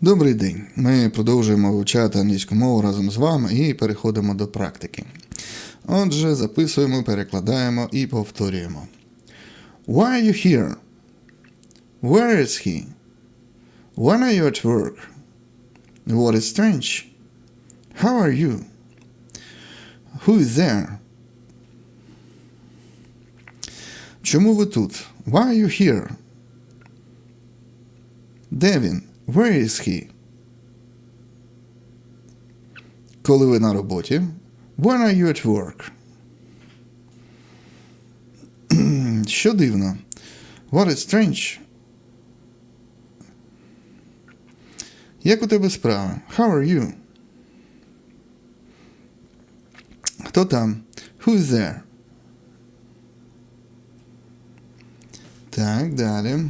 Добрий день. Ми продовжуємо вивчати англійську мову разом з вами і переходимо до практики. Отже, записуємо, перекладаємо і повторюємо. Why are you here? Where is he? When are you at work? What is strange? How are you? Who is there? Чому ви тут? Why are you here? Де він? Where is he? Коли ви на роботі? When are you at work? Що дивно? What is strange? Як у тебе справи? How are you? Хто там? Who is there? Так, далі.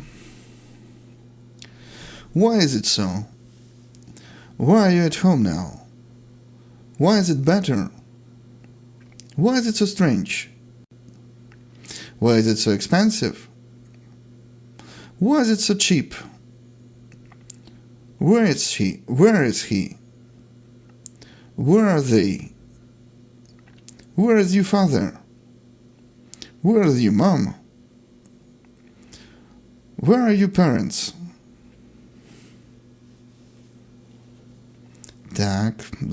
Why is it so? Why are you at home now? Why is it better? Why is it so strange? Why is it so expensive? Why is it so cheap? Where is he? Where is he? Where are they? Where is your father? Where is your mom? Where are your parents? Так, е,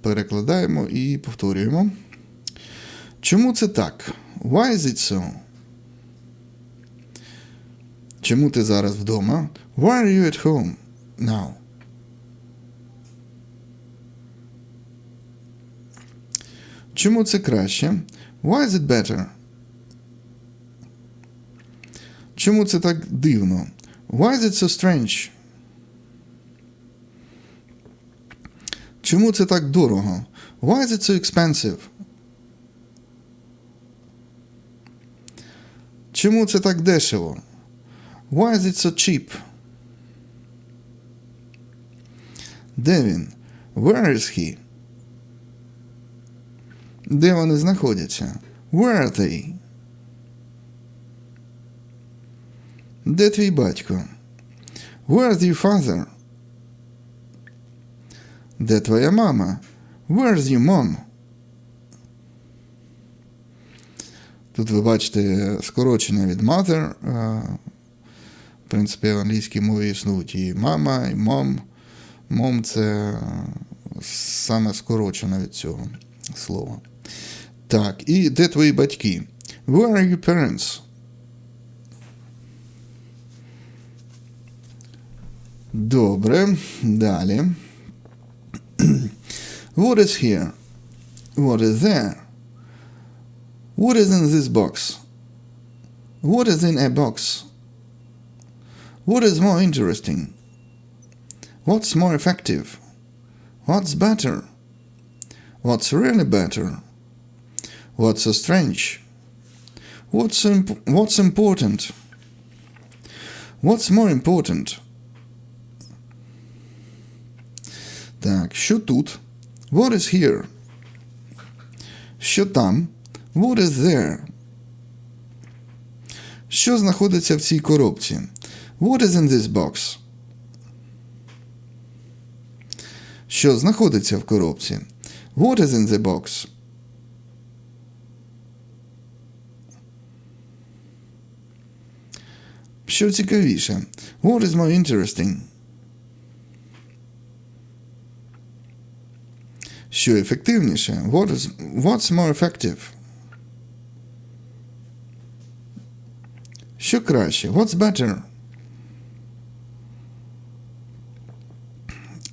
перекладаємо і повторюємо. Чому це так? Why is it so? Чому ти зараз вдома? Why are you at home now? Чому це краще? Why is it better? Чому це так дивно? Why is it so strange? Чому це так дорого? Why is it so expensive? Чому це так дешево? Why is it so cheap? Де він? Where is he? Де вони знаходяться? Where are they? Де твій батько? Where is your father? Де твоя мама? Where's your mom? Тут ви бачите скорочення від mother. В принципі, в англійській мові існують і мама, і mom. Mom – це саме скорочено від цього слова. Так, і де твої батьки? Where are your parents? Добре, далі. What is here? What is there? What is in this box? What is in a box? What is more interesting? What's more effective? What's better? What's really better? What's so strange? What's, imp- what's important? What's more important? Так, що тут? What is here? Що там? What is there? Що знаходиться в цій коробці? What is in this box? Що знаходиться в коробці? What is in the box? Що цікавіше? What is more interesting? Що ефективніше? What is, what's more effective? Що краще? What's better?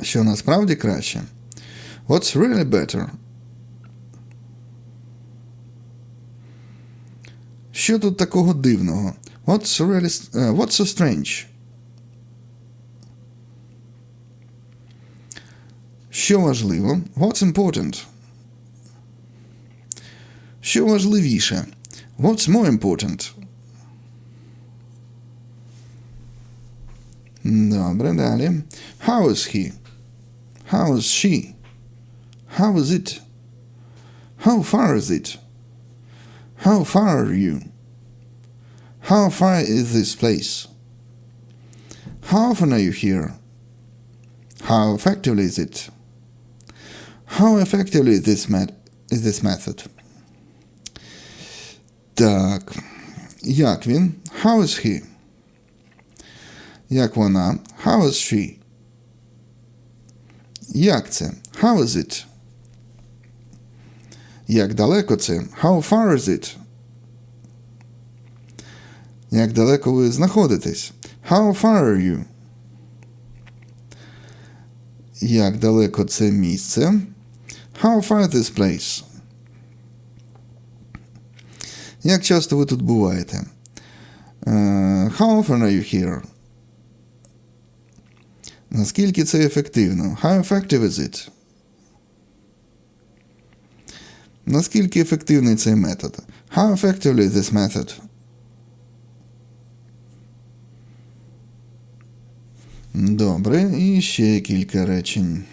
Що насправді краще? What's really better? Що тут такого дивного? What's really uh, what's so strange? Що важливо? What's important? Що важливіше? What's more important? Добре, далі. How is he? How is she? How is it? How far is it? How far are you? How far is this place? How often are you here? How effectively is it? How effectively is this, met- is this method? Так. Як він? How is he? Як вона? How is she? Як це? How is it? Як далеко це? How far is it? Як далеко ви знаходитесь? How far are you? Як далеко це місце? How far this place? Як часто ви тут буваєте? Е, how often are you here? Наскільки це ефективно? How effective is it? Наскільки ефективний цей метод? How effectively is this method? Добре, і ще кілька речень.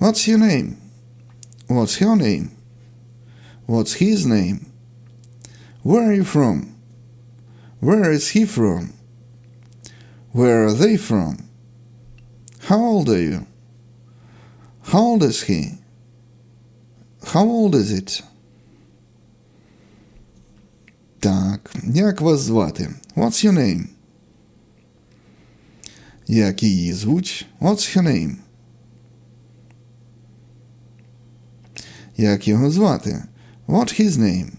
What's your name? What's your name? What's his name? Where are you from? Where is he from? Where are they from? How old are you? How old is he? How old is it? Так, як вас звати? What's your name? Як її звуть? What's her name? Як його звати? What his name?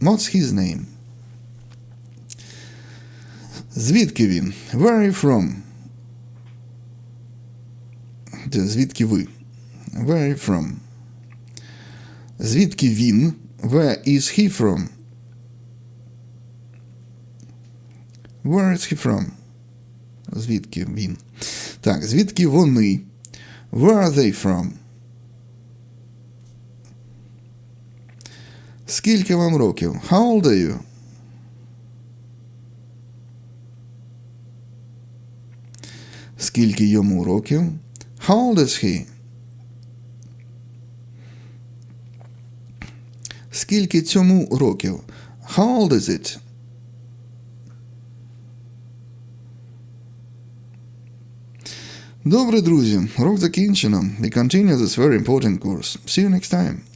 What's his name? Звідки він? Where are you from? Звідки ви? Where are you from? Звідки він? Where is he from? Where is he from? Звідки він? Так, звідки вони? Where are they from? Скільки вам років? How old are you? Скільки йому років? How old is he? Скільки цьому років? How old is it? Добре, друзі, урок закінчено. We continue this very important course. See you next time.